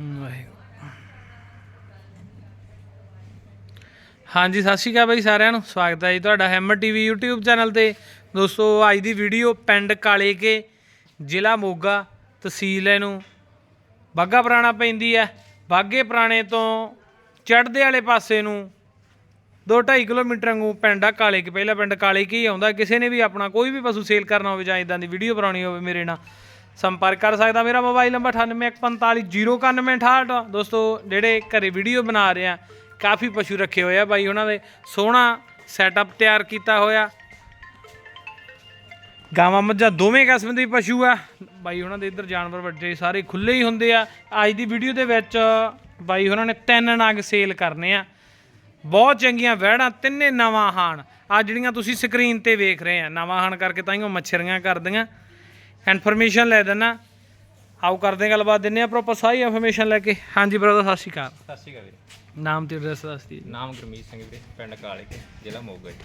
ਵਾਹਿਗੁਰੂ। ਹਾਂਜੀ, ਸਤਿ ਸ਼੍ਰੀ ਅਕਾਲ ਬਾਈ ਸਾਰਿਆਂ ਨੂੰ। ਸਵਾਗਤ ਹੈ ਜੀ ਤੁਹਾਡਾ ਹੈਮਰ ਟੀਵੀ YouTube ਚੈਨਲ ਤੇ। ਦੋਸਤੋ, ਅੱਜ ਦੀ ਵੀਡੀਓ ਪਿੰਡ ਕਾਲੇ ਕੇ ਜ਼ਿਲ੍ਹਾ ਮੋਗਾ, ਤਹਿਸੀਲ ਇਹਨੂੰ। ਬਾਗਾ ਪੁਰਾਣਾ ਪੈਂਦੀ ਹੈ। ਬਾਗੇ ਪੁਰਾਣੇ ਤੋਂ ਚੜ੍ਹਦੇ ਵਾਲੇ ਪਾਸੇ ਨੂੰ 2.5 ਕਿਲੋਮੀਟਰ ਨੂੰ ਪਿੰਡ ਆ ਕਾਲੇ ਕੇ ਪਹਿਲਾ ਪਿੰਡ ਕਾਲੇ ਕੇ ਹੀ ਆਉਂਦਾ। ਕਿਸੇ ਨੇ ਵੀ ਆਪਣਾ ਕੋਈ ਵੀ ਪਸ਼ੂ ਸੇਲ ਕਰਨਾ ਹੋਵੇ ਜਾਂ ਇਦਾਂ ਦੀ ਵੀਡੀਓ ਬਣਾਉਣੀ ਹੋਵੇ ਮੇਰੇ ਨਾਲ ਸੰਪਰਕ ਕਰ ਸਕਦਾ ਮੇਰਾ ਮੋਬਾਈਲ ਨੰਬਰ 9814509868 ਦੋਸਤੋ, ਜਿਹੜੇ ਘਰੇ ਵੀਡੀਓ ਬਣਾ ਰਹੇ ਆ, ਕਾਫੀ ਪਸ਼ੂ ਰੱਖੇ ਹੋਏ ਆ ਬਾਈ ਉਹਨਾਂ ਦੇ। ਸੋਹਣਾ ਸੈਟਅਪ ਤਿਆਰ ਕੀਤਾ ਹੋਇਆ। ਗਾਵਾਂ ਮੱਝਾਂ ਦੋਵੇਂ ਕਿਸਮ ਦੇ ਪਸ਼ੂ ਆ। ਬਾਈ ਉਹਨਾਂ ਦੇ ਇੱਧਰ ਜਾਨਵਰ ਵੱਡੇ ਸਾਰੇ ਖੁੱਲੇ ਹੀ ਹੁੰਦੇ ਆ। ਅੱਜ ਦੀ ਵੀਡੀਓ ਦੇ ਵਿੱਚ ਬਾਈ ਉਹਨਾਂ ਨੇ ਤਿੰਨ ਨਗ ਸੇਲ ਕਰਨੇ ਆ। ਬਹੁਤ ਚੰਗੀਆਂ ਵਹਿੜਾਂ, ਤਿੰਨੇ ਨਵਾਂ ਹਾਣ। ਆ ਜਿਹੜੀਆਂ ਤੁਸੀਂ ਸਕਰੀਨ ਤੇ ਵੇਖ ਰਹੇ ਆ, ਨਵਾਂ ਹਾਣ ਕਰਕੇ ਤਾਂ ਹੀ ਉਹ ਮੱਛਰੀਆਂ ਕਰਦੀਆਂ। ਇਨਫੋਰਮੇਸ਼ਨ ਲੈ ਦੇਣਾ ਆਓ ਕਰਦੇ ਹਾਂ ਗੱਲਬਾਤ ਦਿੰਨੇ ਆ ਪ੍ਰੋਪਰ ਸਾਰੀ ਇਨਫੋਰਮੇਸ਼ਨ ਲੈ ਕੇ। ਹਾਂਜੀ ਬ੍ਰਦਰ ਸਤਿ ਸ਼੍ਰੀ ਅਕਾਲ। ਸਤਿ ਸ਼੍ਰੀ ਅਕਾਲ ਵੀਰੇ। ਨਾਮ ਤੇ ਐਡਰੈਸ ਦੱਸ ਦਿਓ ਨਾਮ ਗੁਰਮੀਤ ਸਿੰਘ ਵੀਰੇ ਪਿੰਡ ਕਾਲੇ ਕੇ ਜ਼ਿਲ੍ਹਾ ਮੋਗਾ ਜੀ।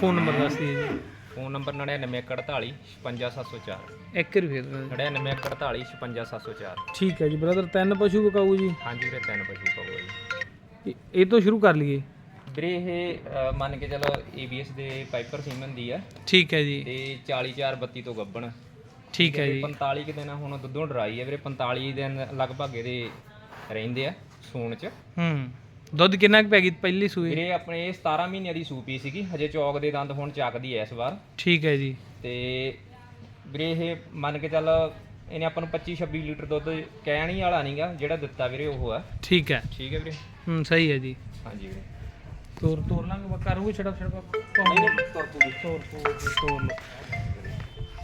ਫੋਨ ਨੰਬਰ ਦੱਸ ਦਿਓ ਜੀ। ਫੋਨ ਨੰਬਰ 9948 55704 ਇੱਕ ਦੱਸ ਦਿਓ। 9948 55704 ਠੀਕ ਹੈ ਜੀ ਬ੍ਰਦਰ ਤਿੰਨ ਪਸ਼ੂ ਵਿਕਾਊ ਜੀ। ਹਾਂਜੀ ਵੀਰੇ ਤਿੰਨ ਪਸ਼ੂ ਪਾਉਗਾ ਜੀ। ਇਹ- ਇਹ ਤੋਂ ਸ਼ੁਰੂ ਕਰ ਲਈਏ। ਵੀਰੇ ਇਹ ਅ, ਮੰਨ ਕੇ ਚਲੋ ABS ਦੇ ਪਾਈਪਰ ਸੀਮਨ ਦੀ ਆ। ਠੀਕ ਹੈ ਜੀ। ਤੇ 40432 ਤੋਂ ਗੱਬਣ। ਠੀਕ ਹੈ ਜੀ। 45 ਕੁ ਦਿਨ ਹੁਣ ਦੁੱਧੋਂ ਡਰਾਈ ਆ ਵੀਰੇ 45 ਦਿਨ ਲਗਭਗ ਇਹਦੇ ਰਹਿੰਦੇ ਆ ਸੂਣ ਚ। ਹੂੰ ਦੁੱਧ ਕਿੰਨਾ ਕੁ ਪੈ ਗਈ ਪਹਿਲੀ ਸੂਈ? ਵੀਰੇ ਆਪਣੇ ਇਹ 17 ਮਹੀਨਿਆਂ ਦੀ ਸੂਪੀ ਸੀਗੀ ਹਜੇ ਚੌਕ ਦੇ ਦੰਦ ਹੁਣ ਚੱਕਦੀ ਐ ਇਸ ਵਾਰ। ਠੀਕ ਹੈ ਜੀ। ਤੇ ਵੀਰੇ ਇਹ ਮੰਨ ਕੇ ਚੱਲ ਇਹਨੇ ਆਪਾਂ ਨੂੰ 25 26 ਲੀਟਰ ਦੁੱਧ ਕਹਿਣ ਹੀ ਵਾਲਾ ਨਹੀਂਗਾ ਜਿਹੜਾ ਦਿੱਤਾ ਵੀਰੇ ਉਹ ਆ। ਠੀਕ ਹੈ। ਠੀਕ ਹੈ ਵੀਰੇ? ਹੂੰ ਸਹੀ ਹੈ ਜੀ। ਹਾਂਜੀ ਵੀਰੇ। ਤੋਰ ਤੋਰ ਲਾਂਗੇ ਬੱਕਾ ਰੂ ਛੜਪ ਛੜਪ ਤੋਰ ਤੋਰ ਤੋਰ ਲਓ।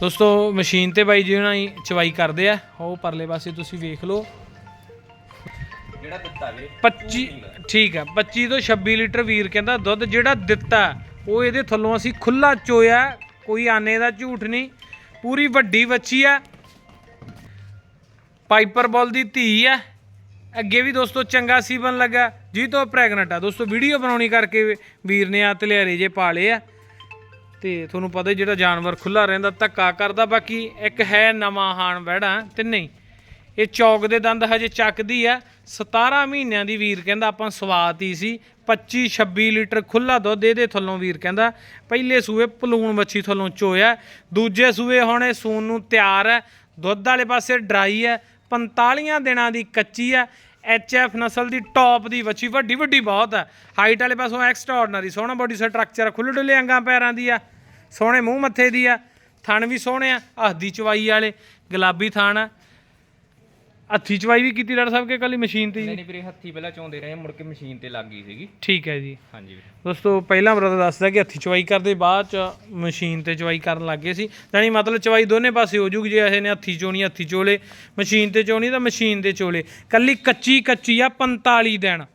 ਦੋਸਤੋ ਮਸ਼ੀਨ ਤੇ ਬਾਈ ਜੀ ਉਹਨਾਂ ਹੀ ਚਵਾਈ ਕਰਦੇ ਆ। ਉਹ ਪਰਲੇ ਪਾਸੇ ਤੁਸੀਂ ਵੇਖ ਲਓ। ਜਿਹੜਾ ਦਿੱਤਾ ਵੀਰੇ? 25 ਠੀਕ ਹੈ 25 ਤੋਂ 26 ਲੀਟਰ ਵੀਰ ਕਹਿੰਦਾ ਦੁੱਧ ਜਿਹੜਾ ਦਿੱਤਾ ਉਹ ਇਹਦੇ ਥੱਲੋਂ ਅਸੀਂ ਖੁੱਲਾ ਚੋਇਆ ਕੋਈ ਆਨੇ ਦਾ ਝੂਠ ਨਹੀਂ। ਪੂਰੀ ਵੱਡੀ ਵੱਛੀ ਆ। ਪਾਈਪਰ ਬੋਲ ਦੀ ਧੀ ਆ। ਅੱਗੇ ਵੀ ਦੋਸਤੋ ਚੰਗਾ ਸੀਵਨ ਲੱਗਾ। ਜੀ ਤੋਂ ਪ੍ਰੈਗਨੈਂਟ ਆ। ਦੋਸਤੋ ਵੀਡੀਓ ਬਣਾਉਣੀ ਕਰਕੇ ਵੀਰ ਨੇ ਆ ਤਲਿਆਰੇ ਜੇ ਪਾਲੇ ਆ। ਤੇ ਤੁਹਾਨੂੰ ਪਤਾ ਜਿਹੜਾ ਜਾਨਵਰ ਖੁੱਲਾ ਰਹਿੰਦਾ, ਧੱਕਾ ਕਰਦਾ, ਬਾਕੀ ਇੱਕ ਹੈ ਨਵਾਂ ਹਾਣ ਵੜਾ ਤੇ ਨਹੀਂ ਇਹ ਚੌਕ ਦੇ ਦੰਦ ਹਜੇ ਚੱਕਦੀ ਆ। 17 ਮਹੀਨਿਆਂ ਦੀ ਵੀਰ ਕਹਿੰਦਾ ਆਪਾਂ ਸਵਾਤ ਹੀ ਸੀ। 25 26 ਲੀਟਰ ਖੁੱਲਾ ਦੁੱਧ ਇਹਦੇ ਥੱਲੋਂ ਵੀਰ ਕਹਿੰਦਾ। ਪਹਿਲੇ ਸੂਏ ਪਲੂਣ ਮੱਛੀ ਥੱਲੋਂ ਚੋਇਆ। ਦੂਜੇ ਸੂਏ ਹੁਣ ਇਹ ਸੂਣ ਨੂੰ ਤਿਆਰ ਹੈ ਦੁੱਧ ਵਾਲੇ ਪਾਸੇ ਡਰਾਈ ਹੈ 45 ਦਿਨਾਂ ਦੀ ਕੱਚੀ ਹੈ ਆ ਐਫ ਨਸਲ ਦੀ ਟੌਪ ਦੀ ਵੱਛੀ, ਵੱਡੀ ਵੱਡੀ ਬਹੁਤ ਆ ਹਾਈਟ ਵਾਲੇ ਪਾਸੋਂ ਐਕਸਟਰਾ ਐਕਸਟਰਾਆਰਡਨਰੀ ਸੋਹਣਾ ਬੋਡੀ ਸਟਰਕਚਰ ਖੁੱਲੇ ਡੁੱਲੇ ਅੰਗਾਂ ਪੈਰਾਂ ਦੀ ਆ ਸੋਹਣੇ ਮੂੰਹ ਮੱਥੇ ਦੀ ਆ ਥਣ ਵੀ ਸੋਹਣੇ ਆ ਹੱਥ ਦੀ ਚਵਾਈ ਵਾਲੇ, ਗੁਲਾਬੀ ਥਣ ਆ ਹੱਥੀ ਚਵਾਈ ਵੀ ਕੀਤੀ ਡਾਕਟਰ ਸਾਹਿਬ ਕੇ ਕੱਲੀ ਮਸ਼ੀਨ ਤੇ ਨਹੀਂ ਵੀਰੇ ਹੱਥੀ ਪਹਿਲਾਂ ਚੋਂਦੇ ਰਹੇ ਮੁੜ ਕੇ ਮਸ਼ੀਨ ਤੇ ਲੱਗ ਗਈ ਸੀਗੀ। ਠੀਕ ਹੈ ਜੀ। ਹਾਂਜੀ ਵੀਰੇ। ਦੋਸਤੋ ਪਹਿਲਾਂ ਬਰਦਰ ਦੱਸਦਾ ਕਿ ਹੱਥੀ ਚਵਾਈ ਕਰਦੇ ਬਾਅਦ ਚ ਮਸ਼ੀਨ ਤੇ ਚਵਾਈ ਕਰਨ ਲੱਗੇ ਸੀ। ਯਾਨੀ ਮਤਲਬ ਚਵਾਈ ਦੋਨੇ ਪਾਸੇ ਹੋ ਜੂਗੀ ਜੇ ਇਹ ਨੇ ਹੱਥੀ ਚੋਣੀ ਹੱਥੀ ਚੋਲੇ। ਮਸ਼ੀਨ ਤੇ ਚੋਣੀ ਤਾਂ ਮਸ਼ੀਨ ਤੇ ਚੋਲੇ। ਕੱਲੀ ਕੱਚੀ ਕੱਚੀ ਆ 45 ਦਿਨ।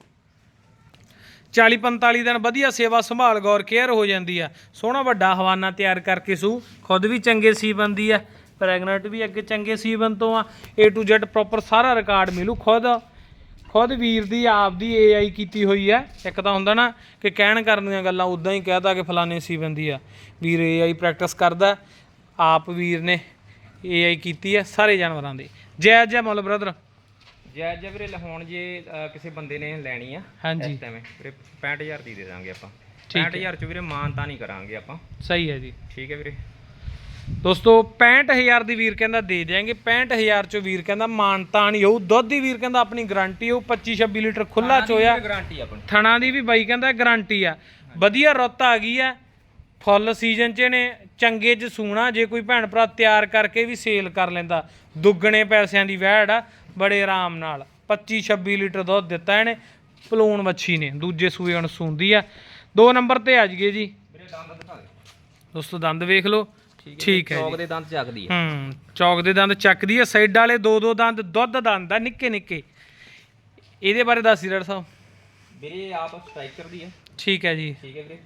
40 45 ਦਿਨ ਵਧੀਆ ਸੇਵਾ ਸੰਭਾਲ ਗੌਰ ਕੇਅਰ ਹੋ ਜਾਂਦੀ ਆ। ਸੋਹਣਾ ਵੱਡਾ ਹਵਾਨਾ ਤਿਆਰ ਕਰਕੇ ਸੂ। ਖੁਦ ਵੀ ਚੰਗੇ ਸੀ ਬੰਦੀ ਆ। ਪ੍ਰੈਗਨੈਂਟ ਵੀ ਅੱਗੇ ਚੰਗੇ ਸੀਵਨ ਤੋਂ ਆ। A to Z ਪ੍ਰੋਪਰ ਸਾਰਾ ਰਿਕਾਰਡ ਮਿਲੂ ਖੁਦ। ਖੁਦ ਵੀਰ ਦੀ ਆਪ ਦੀ AI ਕੀਤੀ ਹੋਈ ਆ ਇੱਕ ਤਾਂ ਹੁੰਦਾ ਨਾ ਕਿ ਕਹਿਣ ਕਰਨ ਦੀਆਂ ਗੱਲਾਂ ਉਦਾਂ ਹੀ ਕਹਿਤਾ ਕਿ ਫਲਾਣੇ ਸੀਵਨ ਦੀ ਆ। ਵੀਰ AI ਪ੍ਰੈਕਟਿਸ ਕਰਦਾ। ਆਪ ਵੀਰ ਨੇ AI ਕੀਤੀ ਆ ਸਾਰੇ ਜਾਨਵਰਾਂ ਦੀ। ਜੈ ਜੈ ਮੁੱਲ ਬ੍ਰਦਰ ਜੈ ਜੈ ਵੀਰੇ ਲਹਾਉਣ ਜੇ ਕਿਸੇ ਬੰਦੇ ਨੇ ਲੈਣੀ ਆ ਹਾਂਜੀ। ਇਸ ਟਾਈਮ ਵੀਰੇ 65000 ਦੀ ਦੇ ਦਾਂਗੇ ਆਪਾਂ। ਠੀਕ ਹੈ। 65000 ਚ ਵੀਰੇ ਮਾਨਤਾ ਨਹੀਂ ਕਰਾਂਗੇ ਆਪਾਂ। ਸਹੀ ਹੈ ਜੀ। ਠੀਕ ਹੈ ਵੀਰੇ। ਦੋਸਤੋ 65000 ਦੀ ਵੀਰ ਕਹਿੰਦਾ ਦੇ ਦਿਆਂਗੇ। 65000 ਚੋਂ ਵੀਰ ਕਹਿੰਦਾ ਮਾਨਤਾ ਨਹੀਂ ਹੋਊ ਦੁੱਧ ਦੀ ਵੀਰ ਕਹਿੰਦਾ ਆਪਣੀ ਗਾਰੰਟੀ ਹੋਊ 25 26 ਲੀਟਰ ਖੁੱਲਾ ਚੋਇਆ। ਗਾਰੰਟੀ ਆਪਣੀ। ਥਣਾ ਦੀ ਵੀ ਬਾਈ ਕਹਿੰਦਾ ਗਾਰੰਟੀ ਆ। ਵਧੀਆ ਰੁੱਤ ਆ ਗਈ ਆ। ਫੁੱਲ ਸੀਜ਼ਨ 'ਚ ਨੇ ਚੰਗੇ 'ਚ ਸੂਣਾ। ਜੇ ਕੋਈ ਭੈਣ ਭਰਾ ਤਿਆਰ ਕਰਕੇ ਵੀ ਸੇਲ ਕਰ ਲੈਂਦਾ। ਦੁੱਗਣੇ ਪੈਸਿਆਂ ਦੀ ਵਹਿੜ ਆ। ਬੜੇ ਆਰਾਮ ਨਾਲ। 25 26 ਲੀਟਰ ਦੁੱਧ ਦਿੱਤਾ ਇਹਨੇ। ਪਲੂਣ ਮੱਛੀ ਨੇ। ਦੂਜੇ ਸੂਏ ਹੁਣ ਸੂੰਦੀ ਆ। ਦੋ ਨੰਬਰ ਤੇ ਆ ਜੀਏ ਜੀ। ਦੋਸਤੋ ਦੰਦ ਵੇਖ ਲਓ। ਠੀਕ ਹੈ ਚੌਕ ਦੇ ਦੰਦ ਚੱਕਦੀ ਆ ਹੂੰ ਚੌਕ ਦੇ ਦੰਦ ਚੱਕਦੀ ਆ ਸਾਈਡ ਵਾਲੇ ਦੋ ਦੋ ਦੰਦ ਦੁੱਧ ਦੰਦ ਆ ਨਿੱਕੇ ਨਿੱਕੇ। ਇਹਦੇ ਬਾਰੇ ਦੱਸ ਜੀ ਡਾਕਟਰ ਸਾਹਿਬ। ਵੀਰੇ ਆਪ ਸਟ੍ਰਾਈਕਰ ਦੀ ਹੈ। ਠੀਕ ਹੈ ਜੀ। ਠੀਕ ਹੈ ਵੀਰੇ।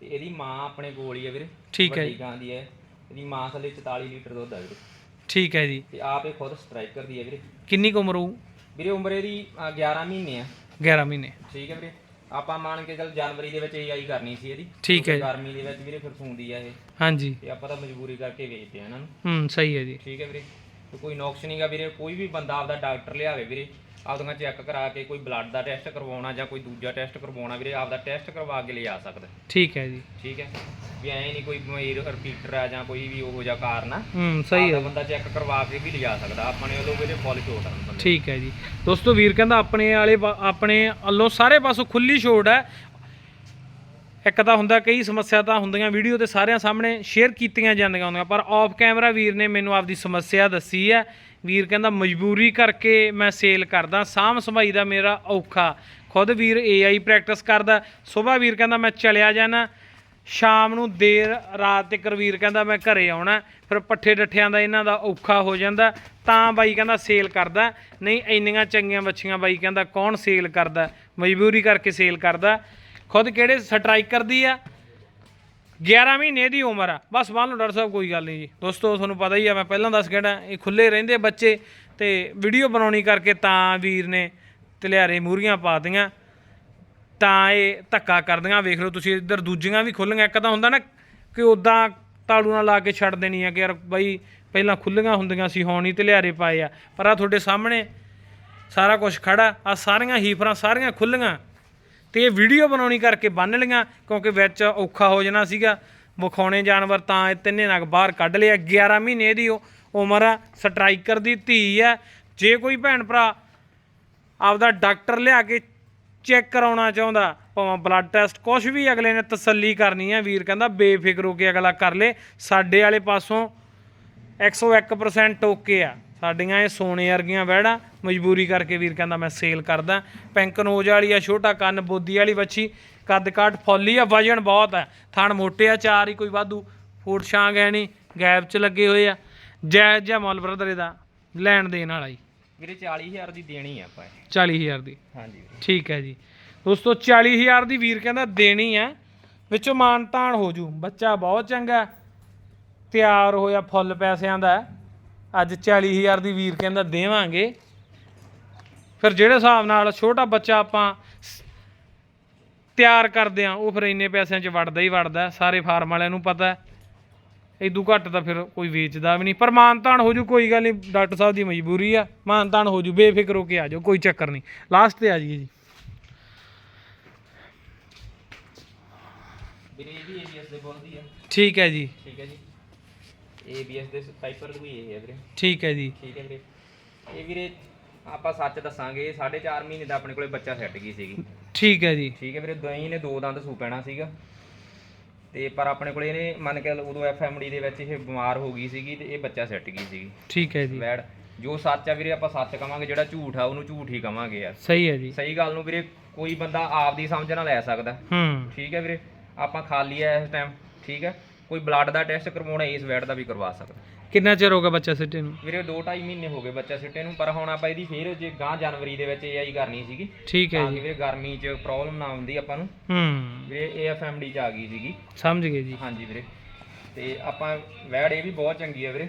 ਤੇ ਇਹਦੀ ਮਾਂ ਆਪਣੇ ਕੋਲ ਹੀ ਹੈ ਵੀਰੇ। ਠੀਕ ਹੈ ਵੱਡੀ ਗਾਂ ਦੀ ਹੈ। ਇਹਦੀ ਮਾਂ ਥੱਲੇ 44 ਲੀਟਰ ਦੁੱਧ ਹੈ ਵੀਰੇ। ਠੀਕ ਹੈ ਜੀ। ਤੇ ਆਪ ਇਹ ਖੁਦ ਸਟ੍ਰਾਈਕਰ ਦੀ ਹੈ ਵੀਰੇ। ਕਿੰਨੀ ਕੁ ਉਮਰ ਹੋਊ? ਵੀਰੇ ਉਮਰ ਇਹਦੀ ਅ, 11 ਮਹੀਨੇ ਆ। 11 ਮਹੀਨੇ। ਠੀਕ ਹੈ ਵੀਰੇ। ਆਪਾਂ ਮੰਨ ਕੇ ਚੱਲ ਜਨਵਰੀ ਦੇ ਵਿੱਚ ਇਹ ਆਈ ਕਰਨੀ ਸੀ ਇਹਦੀ। ਠੀਕ ਹੈ ਜੀ। ਗਰਮੀ ਦੇ ਵਿੱਚ ਵੀਰੇ ਫਿਰ ਸੂੰਦੀ ਆ ਇਹ। ਹਾਂਜੀ। ਤੇ ਆਪਾਂ ਤਾਂ ਮਜਬੂਰੀ ਕਰਕੇ ਵੇਚਦੇ ਆ ਇਹਨਾਂ ਨੂੰ। ਹੂੰ ਸਹੀ ਹੈ ਜੀ। ਠੀਕ ਹੈ ਵੀਰੇ। ਤੇ ਕੋਈ ਨੁਕਸ ਨਹੀਂਗਾ ਵੀਰੇ ਕੋਈ ਵੀ ਬੰਦਾ ਆਪਦਾ ਡਾਕਟਰ ਲਿਆਵੇ ਵੀਰੇ ਆਪਦੀਆਂ ਚੈੱਕ ਕਰਾ ਕੇ ਕੋਈ ਬਲੱਡ ਦਾ ਟੈਸਟ ਕਰਵਾਉਣਾ ਜਾਂ ਕੋਈ ਦੂਜਾ ਟੈਸਟ ਕਰਵਾਉਣਾ ਵੀਰੇ ਆਪਦਾ ਟੈਸਟ ਕਰਵਾ ਕੇ ਲਿਆ ਸਕਦਾ। ਠੀਕ ਹੈ ਜੀ। ਠੀਕ ਹੈ। ਵੀ ਐਂ ਨਹੀਂ ਕੋਈ ਬਿਮਾਰੀ ਰਿਪੀਟਰ ਆ ਜਾਂ ਕੋਈ ਵੀ ਉਹੋ ਜਿਹਾ ਕਾਰਨ ਆ ਹੂੰ ਸਹੀ ਹੈ ਬੰਦਾ ਚੈੱਕ ਕਰਵਾ ਕੇ ਵੀ ਲਿਜਾ ਸਕਦਾ ਆਪਣੇ ਵੱਲੋਂ ਵੀਰੇ ਫੁੱਲ ਛੋਟ ਆ ਠੀਕ ਹੈ ਜੀ। ਦੋਸਤੋ ਵੀਰ ਕਹਿੰਦਾ ਆਪਣੇ ਵਾਲੇ ਆਪਣੇ ਵੱਲੋਂ ਸਾਰੇ ਪਾਸੋਂ ਖੁੱਲੀ ਛੋੜ ਹੈ ਇੱਕ ਤਾਂ ਹੁੰਦਾ ਕਈ ਸਮੱਸਿਆ ਤਾਂ ਹੁੰਦੀਆਂ ਵੀਡੀਓ ਤੇ ਸਾਰਿਆਂ ਸਾਹਮਣੇ ਸ਼ੇਅਰ ਕੀਤੀਆਂ ਜਾਂਦੀਆਂ ਹੁੰਦੀਆਂ, ਪਰ ਆਫ ਕੈਮਰਾ ਵੀਰ ਨੇ ਮੈਨੂੰ ਆਪਦੀ ਸਮੱਸਿਆ ਦੱਸੀ ਹੈ। ਵੀਰ ਕਹਿੰਦਾ ਮਜਬੂਰੀ ਕਰਕੇ ਮੈਂ ਸੇਲ ਕਰਦਾ, ਸਾਂਭ ਸੰਭਾਈ ਦਾ ਮੇਰਾ ਔਖਾ। ਖੁਦ ਵੀਰ ਏਆਈ ਪ੍ਰੈਕਟਿਸ ਕਰਦਾ, ਸਵੇਰ ਵੀਰ ਕਹਿੰਦਾ ਮੈਂ ਚਲਿਆ ਜਾਣਾ, ਸ਼ਾਮ ਨੂੰ ਦੇਰ ਰਾਤ ਤੱਕ ਵੀਰ ਕਹਿੰਦਾ ਮੈਂ ਘਰੇ ਆਉਣਾ, ਫਿਰ ਪੱਠੇ ਡੱਠਿਆਂ ਦਾ ਇਹਨਾਂ ਦਾ ਔਖਾ ਹੋ ਜਾਂਦਾ, ਤਾਂ ਬਾਈ ਕਹਿੰਦਾ ਸੇਲ ਕਰਦਾ, ਨਹੀਂ ਇੰਨੀਆਂ ਚੰਗੀਆਂ ਬੱਚੀਆਂ ਬਾਈ ਕਹਿੰਦਾ ਕੌਣ ਸੇਲ ਕਰਦਾ, ਮਜਬੂਰੀ ਕਰਕੇ ਸੇਲ ਕਰਦਾ। ਖੁਦ ਕਿਹੜੇ ਸਟ੍ਰਾਈਕਰ ਦੀ ਆ? 11 ਮਹੀਨੇ ਦੀ ਉਮਰ ਆ। ਬਸ ਮੰਨ ਲਓ ਡਾਕਟਰ ਸਾਹਿਬ, ਕੋਈ ਗੱਲ ਨਹੀਂ ਜੀ। ਦੋਸਤੋ, ਤੁਹਾਨੂੰ ਪਤਾ ਹੀ ਆ, ਮੈਂ ਪਹਿਲਾਂ ਦੱਸ ਕਹਿਣਾ ਇਹ ਖੁੱਲੇ ਰਹਿੰਦੇ ਬੱਚੇ ਤੇ ਵੀਡੀਓ ਬਣਾਉਣੀ ਕਰਕੇ ਤਾਂ ਵੀਰ ਨੇ ਤਲਿਆਰੇ ਮੂਰੀਆਂ ਪਾਤੀਆਂ ਤਾਂ ਇਹ ਧੱਕਾ ਕਰਦੀਆਂ, ਵੇਖ ਲਓ ਤੁਸੀਂ, ਇੱਧਰ ਦੂਜੀਆਂ ਵੀ ਖੁੱਲੀਆਂ ਇੱਕ ਤਾਂ ਹੁੰਦਾ ਨਾ ਕਿ ਉਦਾਂ ਤਾੜੂ ਨਾਲ ਲਾ ਕੇ ਛੱਡ ਦੇਣੀ ਆ ਕਿ ਯਾਰ ਬਈ ਪਹਿਲਾਂ ਖੁੱਲੀਆਂ ਹੁੰਦੀਆਂ ਸੀ, ਹੁਣ ਹੀ ਤਲਿਆਰੇ ਪਾਏ ਆ। ਪਰ ਆ ਤੁਹਾਡੇ ਸਾਹਮਣੇ ਸਾਰਾ ਕੁਝ ਖੜਾ ਆ ਸਾਰੀਆਂ ਹੀਫਰਾਂ ਸਾਰੀਆਂ ਖੁੱਲੀਆਂ ਤੇ ਇਹ ਵੀਡੀਓ ਬਣਾਉਣੀ ਕਰਕੇ ਬੰਨ ਲਈਆਂ, ਕਿਉਂਕਿ ਵਿੱਚ ਔਖਾ ਹੋ ਜਾਣਾ ਸੀਗਾ। ਵਿਖਾਉਣੇ ਜਾਨਵਰ ਤਾਂ ਇਹ ਤਿੰਨੇ ਨਗ ਬਾਹਰ ਕੱਢ ਲਿਆ 11 ਮਹੀਨੇ ਦੀ ਉਹ ਉਮਰ ਆ, ਸਟ੍ਰਾਈਕਰ ਦੀ ਧੀ ਆ। ਜੇ ਕੋਈ ਭੈਣ ਭਰਾ ਆਪਦਾ ਡਾਕਟਰ ਲਿਆ ਕੇ ਚੈੱਕ ਕਰਾਉਣਾ ਚਾਹੁੰਦਾ, ਭਾਵੇਂ ਬਲੱਡ ਟੈਸਟ ਕੁਝ ਵੀ ਅਗਲੇ ਨੇ ਤਸੱਲੀ ਕਰਨੀ ਹੈ ਵੀਰ ਕਹਿੰਦਾ ਬੇਫਿਕਰ ਹੋ ਕੇ ਅਗਲਾ ਕਰ ਲੇ। ਸਾਡੇ ਵਾਲੇ ਪਾਸੋਂ 101% ਓਕੇ ਆ। ਸਾਡੀਆਂ ਇਹ ਸੋਨੇ ਵਰਗੀਆਂ ਵਹਿੜਾਂ ਮਜਬੂਰੀ ਕਰਕੇ ਵੀਰ ਕਹਿੰਦਾ ਮੈਂ ਸੇਲ ਕਰਦਾ। ਪਿੰਕ ਨੋਜ ਵਾਲੀ ਆ ਛੋਟਾ ਕੰਨ ਬੋਦੀ ਵਾਲੀ ਵੱਛੀ ਕੱਦ ਕਾਠ ਫੁੱਲੀ ਆ ਵਜਨ ਬਹੁਤ ਆ। ਥਣ ਮੋਟੇ ਆ ਚਾਰ ਹੀ ਕੋਈ ਵਾਧੂ। ਫੂਟ ਛਾਂਗ ਹੈ ਨਹੀਂ ਗੈਪ 'ਚ ਲੱਗੇ ਹੋਏ ਆ। ਜੈ ਜੈ ਮੁੱਲ ਬ੍ਰਦਰ ਇਹਦਾ ਲੈਣ ਦੇਣ ਵਾਲਾ ਜੀ। ਵੀਰੇ 40000 ਦੀ ਦੇਣੀ ਆ ਆਪਾਂ ਇਹ। 40000 ਦੀ। ਹਾਂਜੀ ਠੀਕ ਹੈ ਜੀ। ਦੋਸਤੋ 40000 ਦੀ ਵੀਰ ਕਹਿੰਦਾ ਦੇਣੀ ਆ। ਵਿੱਚੋਂ ਮਾਨ ਤਾਣ ਹੋ ਜੂ। ਬੱਚਾ ਬਹੁਤ ਚੰਗਾ ਤਿਆਰ ਹੋਇਆ ਫੁੱਲ ਪੈਸਿਆਂ ਦਾ। ਅੱਜ 40000 ਦੀ ਵੀਰ ਕਹਿੰਦਾ ਦੇਵਾਂਗੇ। ਫਿਰ ਜਿਹੜੇ ਹਿਸਾਬ ਨਾਲ ਛੋਟਾ ਬੱਚਾ ਆਪਾਂ ਤਿਆਰ ਕਰਦੇ ਆ ਉਹ ਫਿਰ ਇੰਨੇ ਪੈਸਿਆਂ 'ਚ ਵੜਦਾ ਹੀ ਵੜਦਾ ਸਾਰੇ ਫਾਰਮ ਵਾਲਿਆਂ ਨੂੰ ਪਤਾ ਇਦੋਂ ਘੱਟ ਤਾਂ ਫਿਰ ਕੋਈ ਵੇਚਦਾ ਵੀ ਨਹੀਂ। ਪਰ ਮਾਨਤਾਨ ਹੋ ਜੂ ਕੋਈ ਗੱਲ ਨਹੀਂ ਡਾਕਟਰ ਸਾਹਿਬ ਦੀ ਮਜਬੂਰੀ ਆ ਮਾਨਤਾਨ ਹੋ ਜੂ ਬੇਫਿਕਰ ਹੋ ਕੇ ਆ ਜਾਓ ਕੋਈ ਚੱਕਰ ਨਹੀਂ। ਲਾਸਟ ਤੇ ਆ ਜੀ। ਵੀਰੇ ਇਹ ਵੀ ABS ਦੇ ਬੋਲਦੀ ਆ। ਠੀਕ ਹੈ ਜੀ। ਠੀਕ ਹੈ ਜੀ। ABS ਦੇ ਪਾਈਪਰ ਵੀ ਇਹ ਹੈ ਵੀਰੇ। ਠੀਕ ਹੈ ਜੀ। ਠੀਕ ਹੈ ਵੀਰੇ। ਇਹ ਵੀਰੇ ਆਪਾਂ ਸੱਚ ਦੱਸਾਂਗੇ 4.5 ਮਹੀਨੇ ਦਾ ਆਪਣੇ ਕੋਲੇ ਬੱਚਾ ਸੈੱਟ ਗਈ ਸੀਗੀ। ਠੀਕ ਹੈ ਜੀ। ਠੀਕ ਹੈ ਵੀਰੇ ਦਹੀਂ ਨੇ ਦੋ ਦੰਦ ਸੂ ਪੈਣਾ ਸੀਗਾ। ਤੇ ਪਰ ਆਪਣੇ ਕੋਲੇ ਇਹਨੇ ਮੰਨ ਕੇ ਉਦੋਂ ਐਫਐਮਡੀ ਦੇ ਵਿੱਚ ਇਹ ਬਿਮਾਰ ਹੋ ਗਈ ਸੀਗੀ ਤੇ ਇਹ ਬੱਚਾ ਸੈੱਟ ਗਈ ਸੀਗੀ। ਠੀਕ ਹੈ ਜੀ। ਵੈੜ ਜੋ ਸੱਚ ਆ ਵੀਰੇ ਆਪਾਂ ਸੱਚ ਕਵਾਂਗੇ ਜਿਹੜਾ ਝੂਠ ਆ ਉਹਨੂੰ ਝੂਠ ਹੀ ਕਵਾਂਗੇ ਯਾਰ। ਸਹੀ ਹੈ ਜੀ। ਸਹੀ ਗੱਲ ਨੂੰ ਵੀਰੇ ਕੋਈ ਬੰਦਾ ਆਪਦੀ ਸਮਝ ਨਾਲ ਲੈ ਸਕਦਾ। ਹੂੰ। ਠੀਕ ਹੈ ਵੀਰੇ ਆਪਾਂ ਖਾਲੀ ਆ ਇਸ ਟਾਈਮ ਠੀਕ ਹੈ। ਕੋਈ ਬਲੱਡ ਦਾ ਟੈਸਟ ਕਰਵਾਉਣਾ ਇਸ ਵੈਟ ਦਾ ਵੀ ਕਰਵਾ ਸਕਦਾ। ਕਿੰਨਾ ਚਿਰ ਹੋ ਗਿਆ ਬੱਚਾ ਸਿੱਟੇ ਨੂੰ? ਵੀਰੇ 2.5 ਮਹੀਨੇ ਹੋ ਗਏ ਬੱਚਾ ਸਿੱਟੇ ਨੂੰ ਪਰ ਹੁਣ ਆਪਾਂ ਇਹਦੀ ਫੇਰ ਜੇ ਗਾਂ ਜਨਵਰੀ ਦੇ ਵਿੱਚ ਏਆਈ ਕਰਨੀ ਸੀਗੀ ਠੀਕ ਹੈ ਤਾਂ ਕਿ ਜੀ ਵੀਰੇ ਗਰਮੀ 'ਚ ਪ੍ਰੋਬਲਮ ਨਾ ਆਉਂਦੀ ਆਪਾਂ ਨੂੰ। ਹੂੰ। ਵੀਰੇ ਏਐਫਐਮਡੀ 'ਚ ਆ ਗਈ ਸੀਗੀ। ਸਮਝ ਗਏ ਜੀ। ਹਾਂਜੀ ਵੀਰੇ। ਤੇ ਆਪਾਂ ਵੈੜ ਇਹ ਵੀ ਬਹੁਤ ਚੰਗੀ ਹੈ ਵੀਰੇ।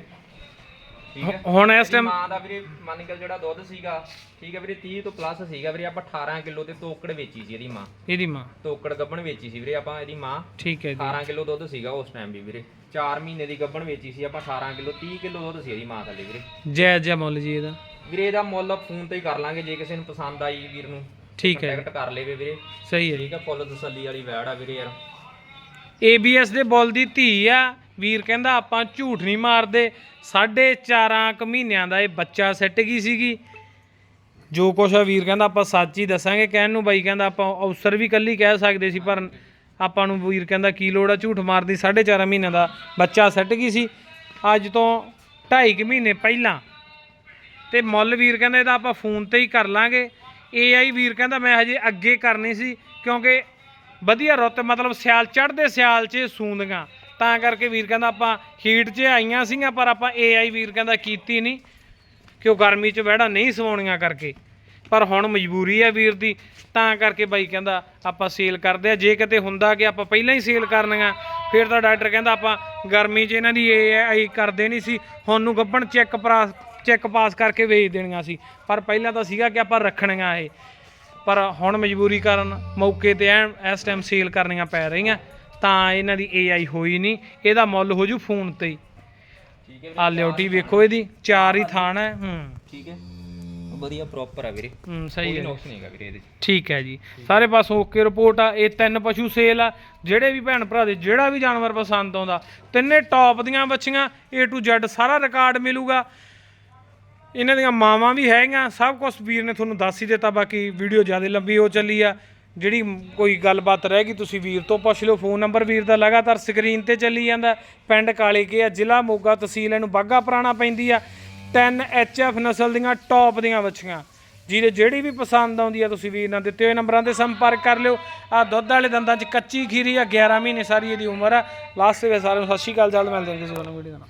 ਠੀਕ ਹੈ? ਹੁਣ ਇਸ ਇਹਦੀ ਟਾਈਮ ਮਾਂ ਦਾ ਵੀਰੇ ਮੰਨ ਕੇ ਜਿਹੜਾ ਦੁੱਧ ਸੀਗਾ ਠੀਕ ਹੈ ਵੀਰੇ 30 ਤੋਂ ਪਲੱਸ ਸੀਗਾ ਵੀਰੇ ਆਪਾਂ 18 ਕਿਲੋ ਤੇ ਤੋਕੜ ਵੇਚੀ ਸੀ ਇਹਦੀ ਮਾਂ। ਇਹਦੀ ਮਾਂ। ਤੋਕੜ ਗੱਬਣ ਵੇਚੀ ਸੀ ਵੀਰੇ ਆਪਾਂ ਇਹਦੀ ਮਾਂ। ਠੀਕ ਹੈ ਜੀ। 18 ਕਿਲੋ ਦੁੱਧ ਸੀਗਾ ਉਸ ਟਾਈਮ ਵੀ ਵੀਰੇ। 4 ਮਹੀਨੇ ਦੀ ਗੱਬਣ ਵੇਚੀ ਸੀ ਆਪਾਂ 18 ਕਿਲੋ 30 ਕਿਲੋ ਦੁੱਧ ਸੀ ਇਹਦੀ ਮਾਂ ਥੱਲੇ ਵੀਰੇ। ਜੈ ਜੈ ਮੁੱਲ ਜੀ ਇਹਦਾ। ਵੀਰੇ ਇਹਦਾ ਮੁੱਲ ਫੋਨ ਤੇ ਹੀ ਕਰ ਲਾਂਗੇ ਜੇ ਕਿਸੇ ਨੂੰ ਪਸੰਦ ਆਈ ਵੀਰ ਨੂੰ। ਠੀਕ ਹੈ। ਕੰਟੈਕਟ ਕਰ ਲੇਵੇ ਵੀਰੇ। ਸਹੀ ਹੈ ਜੀ। ਠੀਕ ਹੈ ਫੁੱਲ ਤਸੱਲੀ ਵਾਲੀ ਵੈੜ ਆ ਵੀਰੇ ਯਾਰ। ABS ਦੇ ਬੁੱਲ ਦੀ ਧੀ ਆ। ਵੀਰ ਕਹਿੰਦਾ ਆਪਾਂ ਝੂਠ ਨਹੀਂ ਮਾਰਦੇ, ਸਾਢੇ ਚਾਰਾਂ ਕੁ ਮਹੀਨਿਆਂ ਦਾ ਇਹ ਬੱਚਾ ਸਿੱਟ ਗਈ ਸੀਗੀ। ਜੋ ਕੁਛ ਆ ਵੀਰ ਕਹਿੰਦਾ ਆਪਾਂ ਸੱਚ ਹੀ ਦੱਸਾਂਗੇ, ਕਹਿਣ ਨੂੰ ਬਾਈ ਕਹਿੰਦਾ ਆਪਾਂ ਅਵਸਰ ਵੀ ਕੱਲੀ ਕਹਿ ਸਕਦੇ ਸੀ, ਪਰ ਆਪਾਂ ਨੂੰ ਵੀਰ ਕਹਿੰਦਾ ਕੀ ਲੋੜ ਆ ਝੂਠ ਮਾਰਦੀ, ਸਾਢੇ ਚਾਰਾਂ ਮਹੀਨਿਆਂ ਦਾ ਬੱਚਾ ਸਿੱਟ ਗਈ ਸੀ। ਅੱਜ ਤੋਂ ਢਾਈ ਕੁ ਮਹੀਨੇ ਪਹਿਲਾਂ ਤੇ ਮੁੱਲ ਵੀਰ ਕਹਿੰਦਾ ਇਹਦਾ ਆਪਾਂ ਫੋਨ ਤੇ ਹੀ ਕਰ ਲਾਂਗੇ। AI ਵੀਰ ਕਹਿੰਦਾ ਮੈਂ ਹਜੇ ਅੱਗੇ ਕਰਨੀ ਸੀ, ਕਿਉਂਕਿ ਵਧੀਆ ਰੁੱਤ, ਮਤਲਬ ਸਿਆਲ ਚੜ੍ਹਦੇ ਸਿਆਲ 'ਚ ਇਹ ਸੂੰਦੀਆਂ। ਤਾਂ ਕਰਕੇ ਵੀਰ ਕਹਿੰਦਾ ਆਪਾਂ ਹੀਟ 'ਚ ਆਈਆਂ ਸੀਗੀਆਂ, ਪਰ ਆਪਾਂ AI ਵੀਰ ਕਹਿੰਦਾ ਕੀਤੀ ਨਹੀਂ ਕਿ ਉਹ ਗਰਮੀ 'ਚ ਵਹਿੜਾ ਨਹੀਂ ਸਵਾਉਣੀਆਂ ਕਰਕੇ। ਪਰ ਹੁਣ ਮਜਬੂਰੀ ਹੈ ਵੀਰ ਦੀ, ਤਾਂ ਕਰਕੇ ਬਾਈ ਕਹਿੰਦਾ ਆਪਾਂ ਸੇਲ ਕਰਦੇ ਆ। ਜੇ ਕਿਤੇ ਹੁੰਦਾ ਕਿ ਆਪਾਂ ਪਹਿਲਾਂ ਹੀ ਸੇਲ ਕਰਨੀਆਂ, ਫਿਰ ਤਾਂ ਡਾਕਟਰ ਕਹਿੰਦਾ ਆਪਾਂ ਗਰਮੀ 'ਚ ਇਹਨਾਂ ਦੀ AI ਕਰਦੇ ਨਹੀਂ ਸੀ, ਹੁਣ ਨੂੰ ਗੱਬਣ ਚੈੱਕ ਪਾਸ ਚੈੱਕ ਪਾਸ ਕਰਕੇ ਵੇਚ ਦੇਣੀਆਂ ਸੀ। ਪਰ ਪਹਿਲਾਂ ਤਾਂ ਸੀਗਾ ਕਿ ਆਪਾਂ ਰੱਖਣੀਆਂ ਇਹ। ਪਰ ਹੁਣ ਮਜਬੂਰੀ ਕਾਰਨ ਮੌਕੇ ਤੇ ਐਨ, ਇਸ ਟਾਈਮ ਸੇਲ ਕਰਨੀਆਂ ਪੈ ਰਹੀਆਂ। ਤਾਂ ਇਹਨਾਂ ਦੀ AI ਹੋਈ ਨਹੀਂ ਇਹਦਾ ਮੁੱਲ ਹੋ ਜੂ ਫੋਨ ਤੇ ਹੀ। ਠੀਕ ਹੈ ਆ ਲਿਓਟੀ ਵੇਖੋ ਇਹਦੀ ਚਾਰ ਹੀ ਥਾਣ ਹੈ ਹੂੰ। ਠੀਕ ਹੈ ਵਧੀਆ ਪ੍ਰੋਪਰ ਆ ਵੀਰੇ। ਹੂੰ ਸਹੀ ਕੋਈ ਹੈ ਨੁਕਸ ਨਹੀਂਗਾ ਵੀਰੇ ਇਹਦੇ ਚ। ਠੀਕ ਹੈ ਜੀ। ਸਾਰੇ ਪਾਸੋਂ ਓਕੇ ਰਿਪੋਰਟ ਆ ਇਹ ਤਿੰਨ ਪਸ਼ੂ ਸੇਲ ਆ ਜਿਹੜੇ ਵੀ ਭੈਣ ਭਰਾ ਦੇ ਜਿਹੜਾ ਵੀ ਜਾਨਵਰ ਪਸੰਦ ਆਉਂਦਾ ਤਿੰਨੇ ਟੌਪ ਦੀਆਂ ਬੱਚੀਆਂ A to Z ਸਾਰਾ ਰਿਕਾਰਡ ਮਿਲੂਗਾ। ਇਹਨਾਂ ਦੀਆਂ ਮਾਵਾਂ ਵੀ ਹੈਗੀਆਂ ਸਭ ਕੁਝ ਵੀਰ ਨੇ ਤੁਹਾਨੂੰ ਦੱਸ ਹੀ ਦਿੱਤਾ ਬਾਕੀ ਵੀਡੀਓ ਜ਼ਿਆਦਾ ਲੰਬੀ ਹੋ ਚੱਲੀ ਆ। ਜਿਹੜੀ ਕੋਈ ਗੱਲਬਾਤ ਰਹਿ ਗਈ, ਤੁਸੀਂ ਵੀਰ ਤੋਂ ਪੁੱਛ ਲਿਓ। ਫੋਨ ਨੰਬਰ ਵੀਰ ਦਾ ਲਗਾਤਾਰ ਸਕਰੀਨ ਤੇ ਚੱਲੀ ਜਾਂਦਾ। ਪਿੰਡ ਕਾਲੇ ਕੇ ਆ, ਜ਼ਿਲ੍ਹਾ ਮੋਗਾ ਤਹਿਸੀਲ ਇਹਨੂੰ ਬਾਗਾ ਪੁਰਾਣਾ ਪੈਂਦੀ ਆ। 10 ਐਫ ਨਸਲ ਦੀਆਂ ਟੌਪ ਦੀਆਂ ਬੱਚੀਆਂ ਜਿਹਦੇ ਜਿਹੜੀ ਵੀ ਪਸੰਦ ਆਉਂਦੀ ਆ, ਤੁਸੀਂ ਵੀਰ ਨਾਲ ਦਿੱਤੇ ਹੋਏ ਨੰਬਰਾਂ ਤੇ ਸੰਪਰਕ ਕਰ ਲਿਓ। ਆ ਦੁੱਧ ਵਾਲੇ ਦੰਦਾਂ 'ਚ ਕੱਚੀ ਖੀਰੀ ਆ 11 ਮਹੀਨੇ ਸਾਰੀ ਇਹਦੀ ਉਮਰ ਆ। ਲਾਸਟ ਤੇ ਸਾਰਿਆਂ ਨੂੰ ਸਤਿ ਸ਼੍ਰੀ ਅਕਾਲ, ਜਲਦ ਮਿਲਦੇ ਹਾਂ ਕਿਸੇ ਹੋਰ ਵੀਡੀਓ ਨਾਲ।